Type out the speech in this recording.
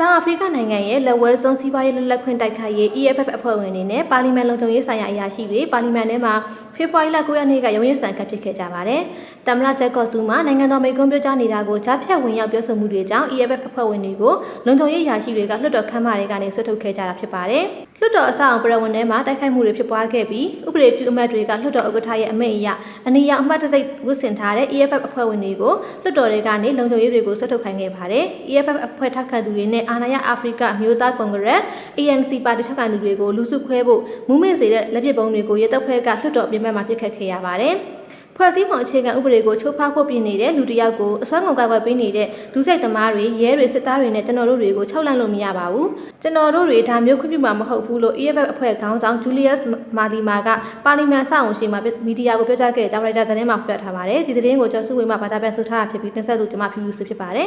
တောင်အာဖရိကနိုင်ငံရဲ့လက်ဝဲဆုံးစီးပွားရေးလွတ်လပ်ခွင့်တိုက်ခိုက်ရေး EFF အဖွဲ့ဝင်တွေနဲ့ပါလီမန်လုံခြုံရေးဆိုင်ရာအရာရှိတွေပါလီမန်ထဲမှာဖေဖော်ဝါရီလ9ရက်နေ့ကရုံးရင်ဆန်ခတ်ဖြစ်ခဲ့ကြပါတယ်။တမရဂျက်ကော့ဆူမှာနိုင်ငံတော်မိန့်ခွန်းပြောကြားနေတာကိုကြားဖြတ်ဝင်ရောက်ပြောဆိုမှုတွေကြောင့် EFF အဖွဲ့ဝင်တွေကိုလုံခြုံရေးအရာရှိတွေကလွှတ်တော်ခန်းမတွေကနေဆွတ်ထုတ်ခဲ့ကြတာဖြစ်ပါတယ်။လွှတ်တော်အဆောက်အအုံပြည်ဝင်ထဲမှာတိုက်ခိုက်မှုတွေဖြစ်ပွားခဲ့ပြီးဥပဒေပြုအမတ်တွေကလွှတ်တော်ဥက္ကဋ္ဌရဲ့အမိန့်အရအနီရောင်အမှတ်တစိတ်ဝတ်ဆင်ထားတဲ့ EFF အဖွဲ့ဝင်တွေကိုလွှတ်တော်တွေကနေလုံခြုံရေးတွေကိုဆွတ်ထုတ်ခိုင်းခဲ့ပါတယ်။ EFF အဖွဲ့ထောက်ခံသူတွေနဲ့အာဏာရအာဖရိကမျိုးသားကွန်ဂရက် ANC ပါတီထောက်ခံသူတွေကိုလူစုခွဲဖို့မူးမေ့စေတဲ့လက်ပစ်ပုံးတွေကိုရဲတပ်ဖွဲ့ကလွှတ်တော်အပြင်ဘက်မှာပစ်ခတ်ခဲ့ရပါတယ်။ဖွဲ့စည်းပုံအခြေခံဥပဒေကိုချိုးဖောက်ဖို့ပြင်နေတဲ့လူတစ်ယောက်ကိုအစွမ်းကုန်ကောက်ွယ်ပေးနေတဲ့ဒုစိတ်သမားတွေရဲတွေစစ်သားတွေနဲ့ကျွန်တော်တို့တွေကိုချုပ်လန့်လို့မရပါဘူးကျွန်တော်တို့တွေဒါမျိုးခွင့်ပြုမှာမဟုတ်ဘူးလို့ EFF အဖွဲ့ခေါင်းဆောင်ဂျူလီယပ်မာလီမာကပါလီမန်ဆောင်ရှိမှာမီဒီယာကိုပြောကြားခဲ့တဲ့အကြောင်းရိုက်တာသတင်းမှာဖော်ပြထားပါတယ်ဒီသတင်းကိုကျော်စုဝေမှဘာသာပြန်ဆိုထားတာဖြစ်ပြီးတင်ဆက်သူကျွန်မဖြူဖြူစုဖြစ်ပါတယ်